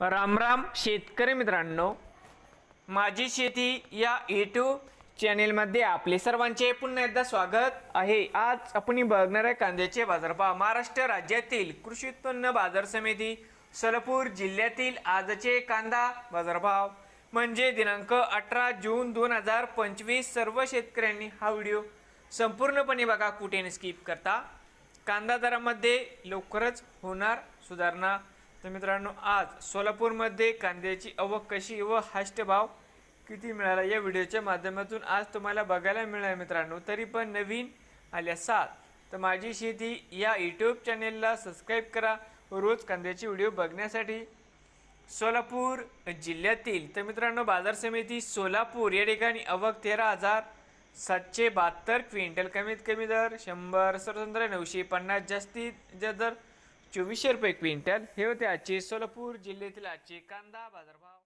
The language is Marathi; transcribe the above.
रामराम शेतकरी मित्रांनो. माझी शेती या यूट्यूब चॅनेलमध्ये आपले सर्वांचे पुन्हा एकदा स्वागत आहे. आज आपण बघणार आहे कांद्याचे बाजारभाव महाराष्ट्र राज्यातील कृषी उत्पन्न बाजार समिती सोलापूर जिल्ह्यातील आजचे कांदा बाजारभाव. म्हणजे दिनांक अठरा जून दोन हजार पंचवीस सर्व शेतकऱ्यांनी हा व्हिडिओ संपूर्णपणे बघा कुठे स्किप करता. कांदा दरामध्ये लवकरच होणार सुधारणा. तर मित्रांनो आज सोलापूरमध्ये कांद्याची आवक कशी व हास्ट भाव किती मिळाला या व्हिडिओच्या माध्यमातून आज तुम्हाला बघायला मिळालं मित्रांनो. तरी पण नवीन आल्या सात तर माझी शेती या यूट्यूब चॅनेलला सबस्क्राईब करा. व रोज कांद्याची व्हिडिओ बघण्यासाठी सोलापूर जिल्ह्यातील तर मित्रांनो बाजार समिती सोलापूर या ठिकाणी अवक तेरा हजार सातशे बहात्तर क्विंटल कमीत कमी दर शंभर सर्वतंत्र नऊशे पन्नास जास्तीत जास्त दर चोवीसशे रुपये क्विंटल. हे होते आजचे सोलापूर जिल्ह्यातील आजचे कांदा बाजारभाव.